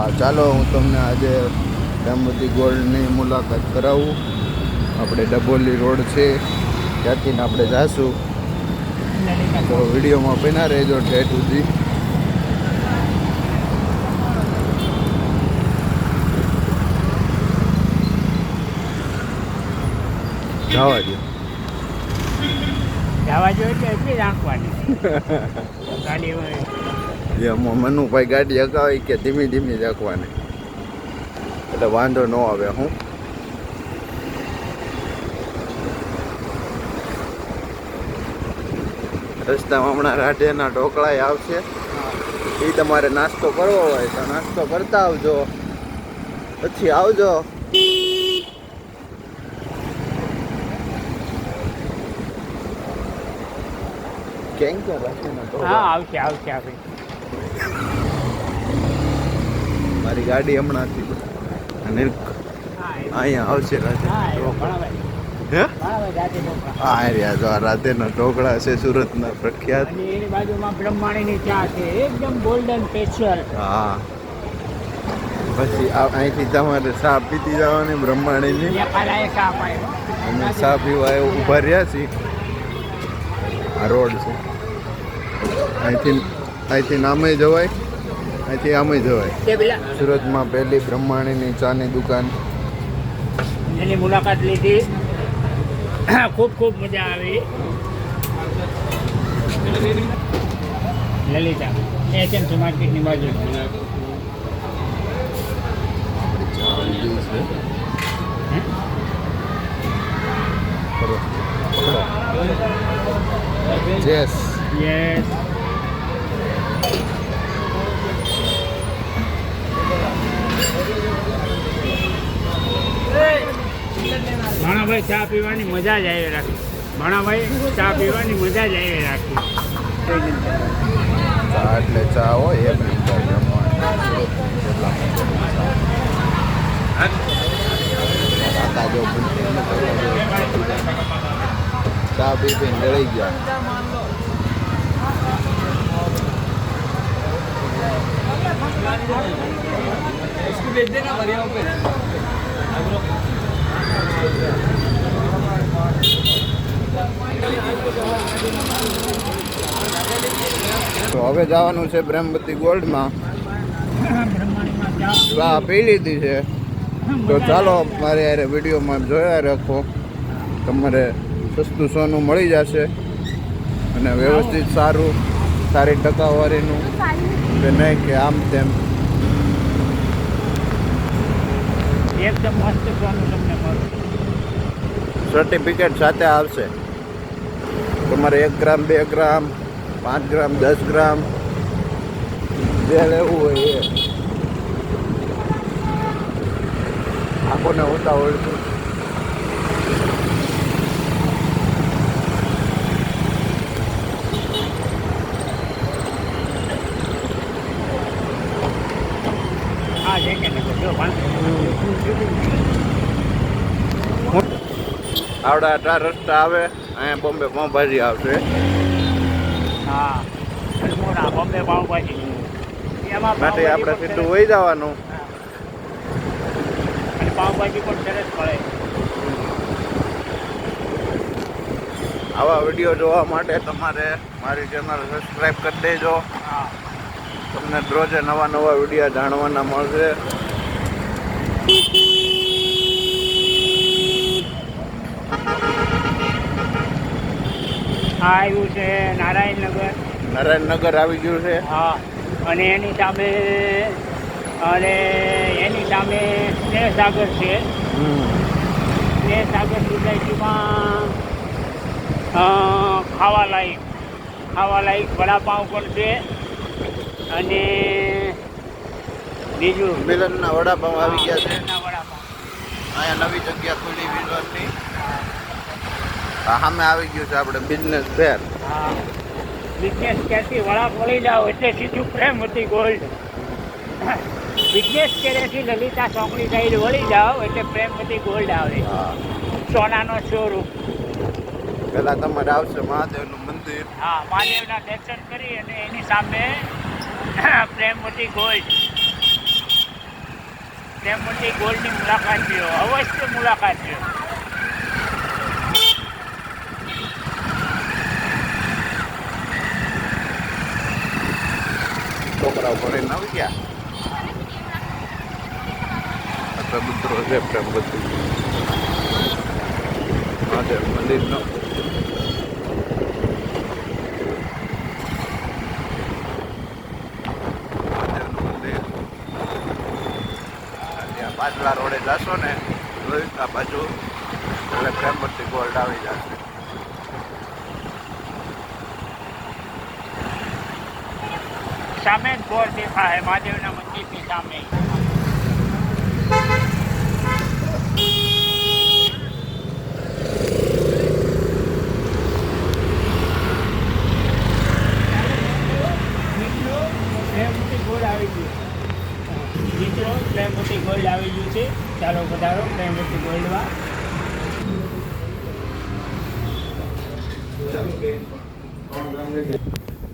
આ ચાલો હું તમને આજે દામોદી ગોલ્ડની મુલાકાત કરાવું. આપણે ડબોલી રોડ છે, ત્યાંથી આપણે જાશું. તો વિડીયોમાં બના રહેજો ઠેઠ સુધી. જવા દો જવા જોઈએ તો એટલી રાખવાની જે મનુભાઈ ગાડી અગાવી કે ધીમી ધીમી રાખવાની એટલે વાંધો ન આવે હું. રસ્તામાં હમણાં રાઢેના ઢોકળાય આવશે. એ તમારે નાસ્તો કરવો હોય તો નાસ્તો કરતા આવજો. પછી આવજો. કેમ કે આવશે આવશે આવશે. મારી ગાડી હમણાંથી અને અહીંયા આવશે રાતે. હા રહ્યા. જો ઢોકળા છે સુરતના પ્રખ્યાત. એની બાજુમાં બ્રહ્માણીની ચા છે. એકદમ ગોલ્ડન સ્પેશિયલ હા. પછી અહીંથી તમારે ચા પીતી જવાની બ્રહ્માણીની. અમે ચા પીવા ઊભા રહ્યા છીએ. આ રોડ છે. અહીંથી અહીંથી નામે જવાય અહીંથી આમે જવાય. સુરતમાં પહેલી બ્રહ્માણીની ચાની દુકાન. એની મુલાકાત લીધી. ખૂબ ખૂબ મજા આવી. લલિતા એચએમસી માર્કેટની બાજુ? Yes. યસ ભાણાભાઈ ચા પીવાની મજા જ આવી રાખી. ભાણાભાઈ, ચા પીવાની મજા જ આવી રાખી. ચા એટલે ચા હોય, એક નંબર પી લડાઈ ગયા. Thank ચા તો હવે જવાનું છે બ્રહ્મવતી ગોલ્ડમાં. ચા પી લીધી છે. તો ચાલો મારે યારે વિડીયોમાં જોયા રાખો. તમારે સસ્તું સોનું મળી જશે અને વ્યવસ્થિત સારું, સારી ટકાવારીનું. કે નહીં, કે આમ તેમ. એકદમ મસ્ત સોનું તમને મળશે સર્ટિફિકેટ સાથે આવશે. તમારે એક ગ્રામ, બે ગ્રામ, પાંચ ગ્રામ, દસ ગ્રામ. જે લેવું હોય એ. આંખોને હોય છે હા છે કે નહીં જો ભાણ આવડા આટલા રસ્તા આવે અહીંયા બોમ્બે પાઉંભાજી આવશે. હા બોમ્બે પાઉંભાજી માટે આપણે સીધું વહી જવાનું. અને પાઉંભાજી પણ સરસ મળે આવા વીડિયો જોવા માટે તમારે મારી ચેનલ સબસ્ક્રાઈબ કરી દેજો. હા. તમને રોજે નવા નવા વીડિયો જાણવાના મળશે. આ આવ્યું છે નારાયણનગર. નારાયણનગર આવી ગયું છે. હા અને એની સામે અને એની સામે સ્નેહસાગર છે. સ્નેહસાગર સોસાયટીમાં ખાવા લાયક ખાવા લાયક વડાપાઉં પણ છે. અને બીજું? મિલનના વડાપાઉં આવી ગયા છે. અહીંયા નવી જગ્યા ખુલી આ સામે આવી ગયું છે આપણે બિઝનેસ ફેર. બિઝનેસ ક્યાંથી? વડા પડી જાઓ એટલે સીધું પ્રેમ હતી ગોલ્ડ. બિઝનેસ કર્યાથી લલિતા ચોકડી સાઈડ વળી જાઓ એટલે પ્રેમવતી ગોલ્ડ આવે. સોનાનો શોરૂમ પહેલાં તમારે આવશે મહાદેવનું મંદિર. હા મહાદેવના દર્શન કરી અને એની સામે પ્રેમવતી ગોલ્ડ. પ્રેમવતી ગોલ્ડની મુલાકાત લ્યો. અવશ્ય મુલાકાત લ્યો. છોકરાઓ ભણીને ન ગયા? કબૂતરો છે પ્રેમવતી મહાદેવ મંદિરનો મહાદેવનું મંદિર આ ત્યાં રોડે જશો ને આ બાજુ એટલે પ્રેમવતી ગોલ્ડ આવી જશે. સામે ગોળ દેખા હે મહાદેવના મંદિરની સામે મિત્રો પ્રેમવતી ગોલ્ડ આવી ગયું મિત્રો પ્રેમવતી ગોલ્ડ આવી ગયું છે. ચાલો વધારો પ્રેમવતી ગોલ્ડમાં